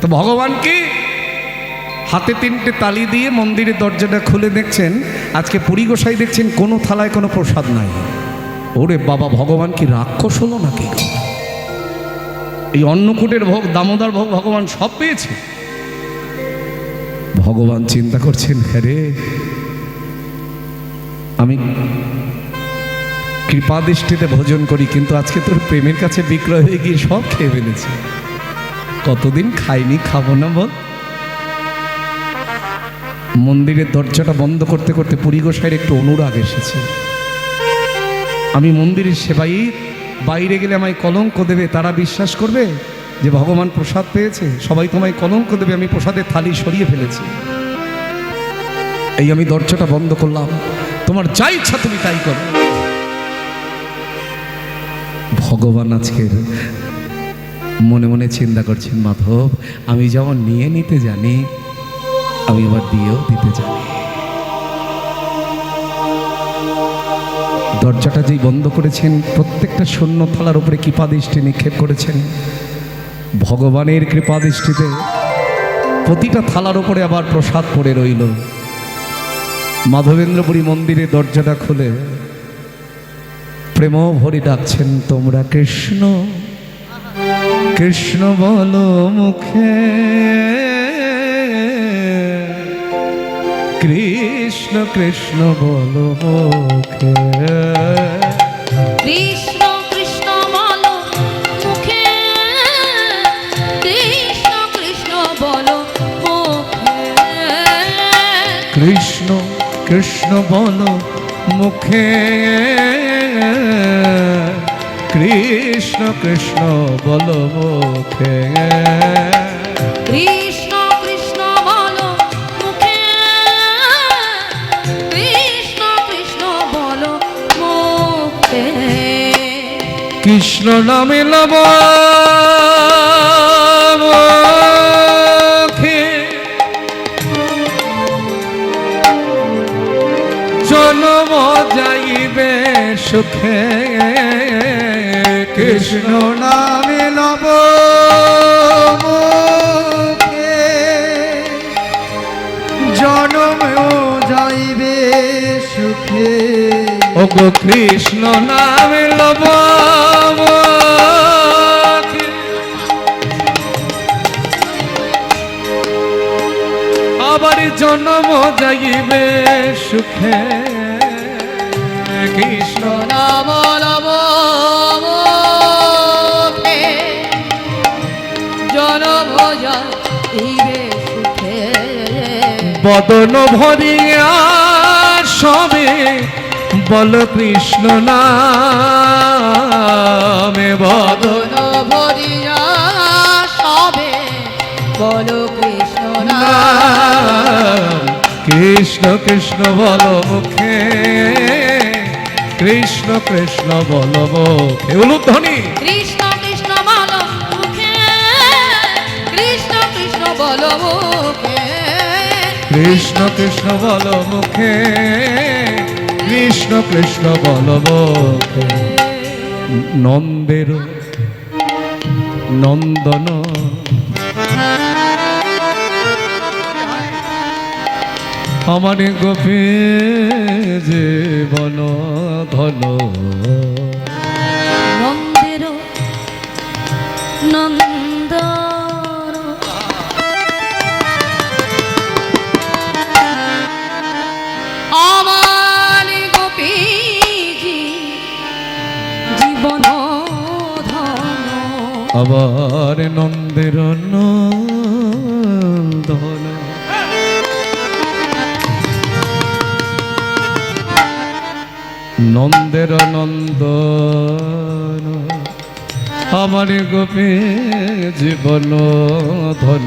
তো ভগবানকে হাতে তিনটে তালি দিয়ে মন্দিরের দরজাটা খুলে দেখছেন। আজকে পুরী গোসাই দেখছেন, কোনো থালায় কোনো প্রসাদ নাই। ওরে বাবা, ভগবান কি রাক্ষস হলো নাকি? এই অন্নকূটের ভোগ, দামোদর ভোগ ভগবান সব পেয়েছে। ভগবান চিন্তা করছেন হ্যাঁ রে, আমি কৃপা দৃষ্টিতে ভোজন করি, কিন্তু আজকে তোর প্রেমের কাছে বিক্রয় হয়ে গিয়ে সব খেয়ে ফেলেছি। কতদিন খাইনি, খাব না বল। মন্দিরের দরজাটা বন্ধ করতে করতে পুরী গোসাইয়ের একটু অনুরাগ এসেছে। আমি মন্দিরের সেবাই বাইরে গেলে আমায় কলঙ্ক দেবে, তারা বিশ্বাস করবে যে ভগবান প্রসাদ পেয়েছে। সবাই তোমায় কলঙ্ক দেবে, আমি প্রসাদের থালি সরিয়ে ফেলেছি। এই আমি দরজাটা বন্ধ করলাম। তোমার যা ইচ্ছা তুমি তাই করো। ভগবান আজকের মনে মনে চিন্তা করছেন, মাধব, আমি যেমন নিয়ে নিতে জানি, আমি আবার দিয়েও দিতে জানি। দরজাটা যেই বন্ধ করেছেন, প্রত্যেকটা শূন্য থালার উপরে কৃপা দৃষ্টি নিক্ষেপ করেছেন। ভগবানের কৃপা দৃষ্টিতে প্রতিটা থালার উপরে আবার প্রসাদ পড়ে রইল। মাধবেন্দ্রপুরী মন্দিরে দরজাটা খুলে প্রেম ভরি ডাকছেন, তোমরা কৃষ্ণ কৃষ্ণ বলো মুখে। কৃষ্ণ কৃষ্ণ বলো মুখে। কৃষ্ণ কৃষ্ণ বলো মুখে। কৃষ্ণ কৃষ্ণ বলো মুখে। কৃষ্ণ কৃষ্ণ বলো মুখে। কৃষ্ণ কৃষ্ণ বলো মুখে। কৃষ্ণ কৃষ্ণ বলো মুখে। কৃষ্ণ কৃষ্ণ বলো মুখে। কৃষ্ণ নামে লব জনম যাইবে সুখে। কৃষ্ণ নামে লব জনমেও যাইবে সুখে। ওগো কৃষ্ণ নামে লব আবার জন্ম যাইবে সুখে। কৃষ্ণ বদন ভরিয়া সবে বল কৃষ্ণ নামে বদন ভরিয়া সবে বলো। কৃষ্ণ কৃষ্ণ বল মুখে, কৃষ্ণ কৃষ্ণ বল মুখে উলুধ্বনি কৃষ্ণ কৃষ্ণ বল মুখে কৃষ্ণ কৃষ্ণ বল মুখে। নন্দের নন্দন। আমার গোপী জীবন ধন। আবার নন্দের নন্দন। নন্দের নন্দন। আমার গোপী জীবন ধন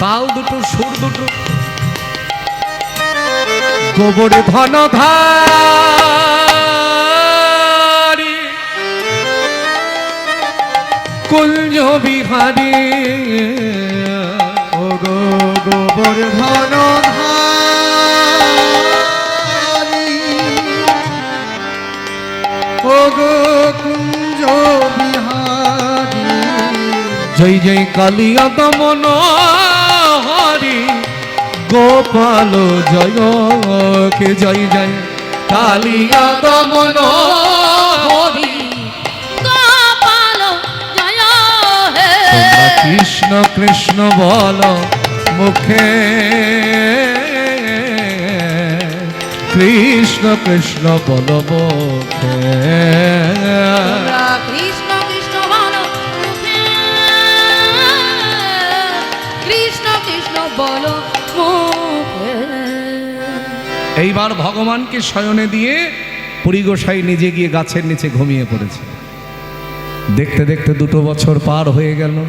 তাল দুটো, সুর দুটো। গোবরে ধন ধারি কুঞ্জ বিহারী। ও গো গোবর ধন ও গো কুঞ্জ বিহারী। জয় জয় কালিয়া দমন গোপাল জয় কে জয় জয়। কালিয়া দমন হরি। গোপাল জয় হে। কৃষ্ণ কৃষ্ণ বল মুখে। কৃষ্ণ কৃষ্ণ বল মুখে। কৃষ্ণ কৃষ্ণ বলো মুখে। কৃষ্ণ কৃষ্ণ বলো এইবার ভগবানকে শয়নে দিয়ে পরিগোসাই নিজে গিয়ে গাছের নিচে ঘুমিয়ে পড়েছে। দেখতে দেখতে দুটো বছর পার হয়ে গেল।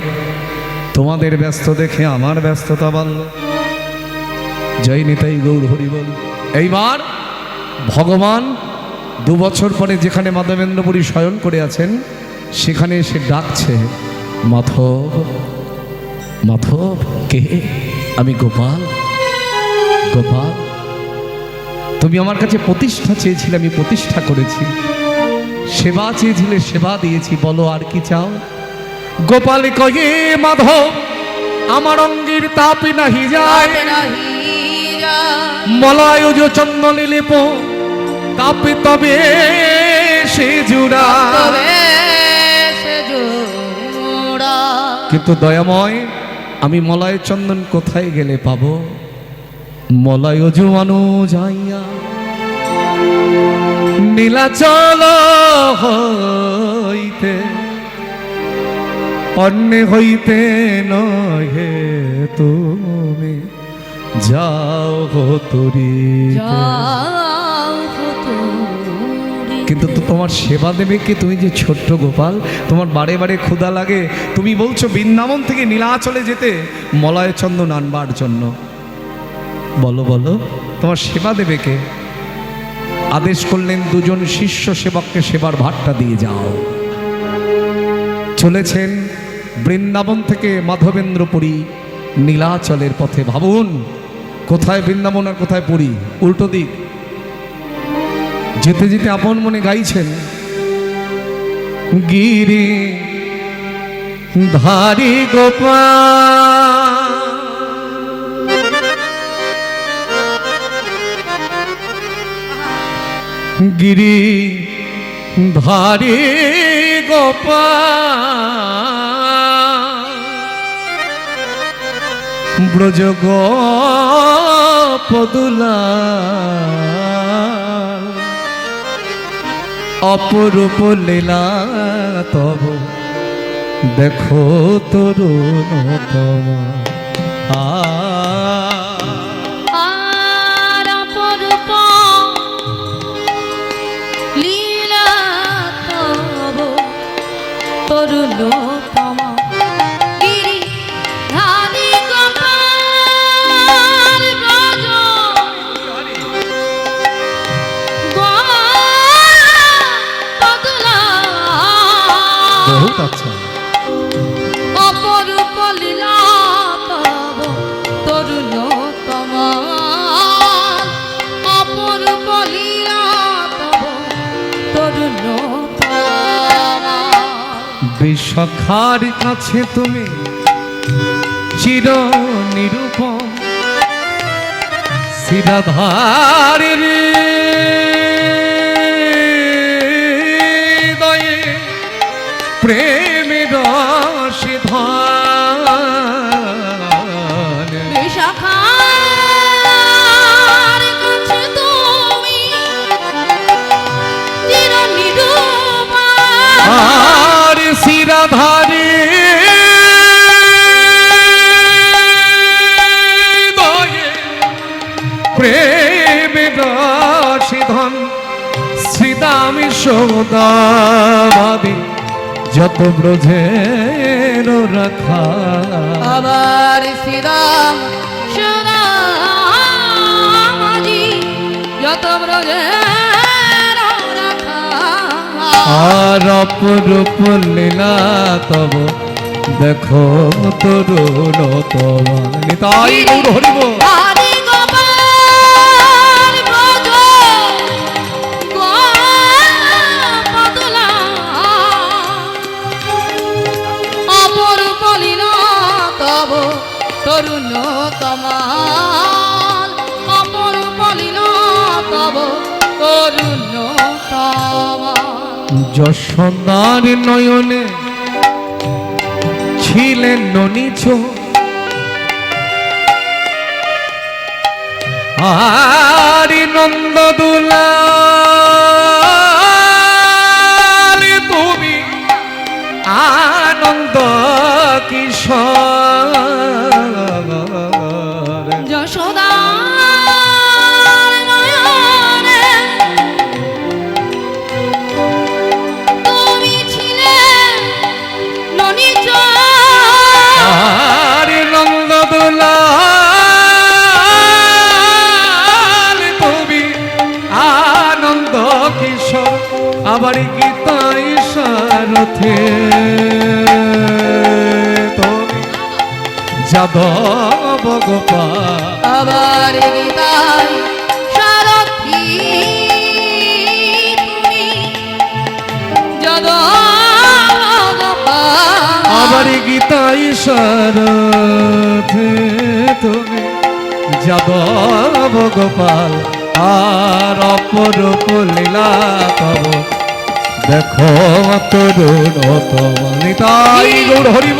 তোমাদের ব্যস্ত দেখে আমার ব্যস্ততা বাড়ল। জয় নিতাই গৌর হরি বল। এইবার ভগবান দু বছর পরে যেখানে মাধবেন্দ্রপুরী শয়ন করে আছেন, সেখানে এসে ডাকছে, মাধব মাধব, কে? আমি গোপাল। গোপাল তুমি আমার কাছে প্রতিষ্ঠা চেয়েছিলে আমি প্রতিষ্ঠা করেছি। সেবা চেয়েছিলে সেবা দিয়েছি বলো আর কি চাও? গোপাল কয়ে মাধব আমার অঙ্গের তাপে নাহি যায়। তাপে মলায় যে চন্দন লেপ তাপে তবে সে জোড়া। কিন্তু দয়াময় আমি মলায় চন্দন কোথায় গেলে পাবো? মলয় জুয়ানো যাইয়া। নীলাচল হইতে অন্য হইতে নহে তুমি। যাও তরি যাও হতুরি। কিন্তু তো তোমার সেবা দেবে কি? তুমি যে ছোট্ট গোপাল তোমার বারে বারে ক্ষুধা লাগে। তুমি বলছো বৃন্দাবন থেকে নীলাচলে যেতে মলয় চন্দন আনবার জন্য। বলো বলো। তোমার সেবা দেবে কে? আদেশ করলেন দুজন শিষ্য সেবককে সেবার ভাতটা দিয়ে যাও। চলেছেন বৃন্দাবন থেকে মাধবেন্দ্রপুরী নীলাচলের পথে। ভাবুন, কোথায় বৃন্দাবন আর কোথায় পুরী? উল্টো দিক। যেতে যেতে আপন মনে গাইছেন, গিরি ধারি গোপাল। গিরি ধারি গোপাল। ব্রজ পদুলা অপরূপ লীলা তব দেখো তরুণ আ বিশ্বখার কাছে তুমি চির নিরূপম শিরাধার দয়ে প্রেমের সিধান প্রেমে রসিধন শ্রীদামি সৌদাবাদী যত ব্রজে রাখা। আবার শ্রীরাম সুদামাদি যত ব্রজের আর অপরূপ লীলা তব দেখো তরুণ তোমার নিতাই হরিব। যশোদার নয়নে ছিলেন ননীচ আর নন্দ যাদব গোপাল। আবার গীতাই সারথি তুমি যদ আবার গীতাই সারথে তুমি যাদব গোপাল। আর অপরূপ লীলা তব দেখো তরুণ তোমার নিতাই হরিব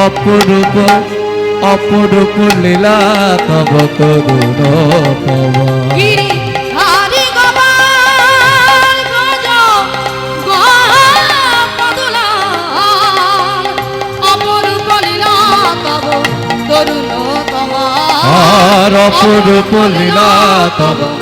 অপরূপ অপরূপ লীলা তব ভজ গোপদুলা অপরূপ লীলা তব